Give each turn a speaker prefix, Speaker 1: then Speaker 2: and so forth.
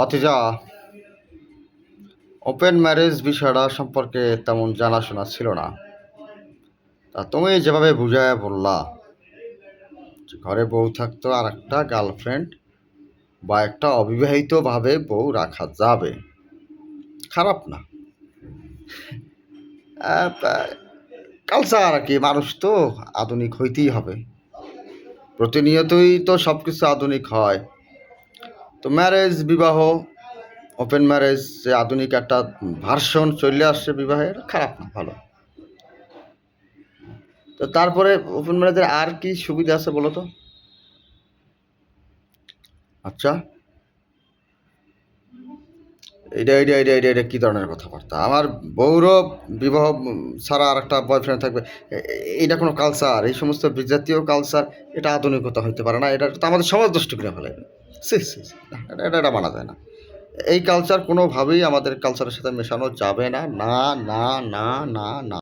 Speaker 1: ভাতিজা open marriage বিষয়টা সম্পর্কে তেমন জানাশোনা ছিল না। তা তুমি যেভাবে বুঝায় বললা ঘরে বউ থাকতো আর একটা গার্লফ্রেন্ড বা একটা অবিবাহিতভাবে বউ রাখা যাবে, খারাপ না। কালচার আর কি মানুষ তো আধুনিক হইতেই হবে। প্রতিনিয়তই তো সব কিছু আধুনিক হয়। তো ম্যারেজ বিবাহ ওপেন ম্যারেজ যে আধুনিক একটা ভার্সন চলে আসছে বিবাহের খারাপ না, ভালো। তো তারপরে ওপেন ম্যারেজের আর কি সুবিধা আছে বলো তো? আচ্ছা। এইটা এইটা এইটা এইটা এটা কী ধরনের কথাবার্তা? আমার বউরও বিবাহ ছাড়া আর একটা বয়ফ্রেন্ড থাকবে। এ- এ- এইটা কোনো কালচার এই সমস্ত বিজাতীয় কালচার এটা আধুনিকতা হইতে পারে না, এটা তো আমাদের সমাজ নষ্ট করে ফেলে। সি সি এটা এটা এটা মানা যায় না। এই কালচার কোনোভাবেই আমাদের কালচারের সাথে মেশানো যাবে না। না না না না না।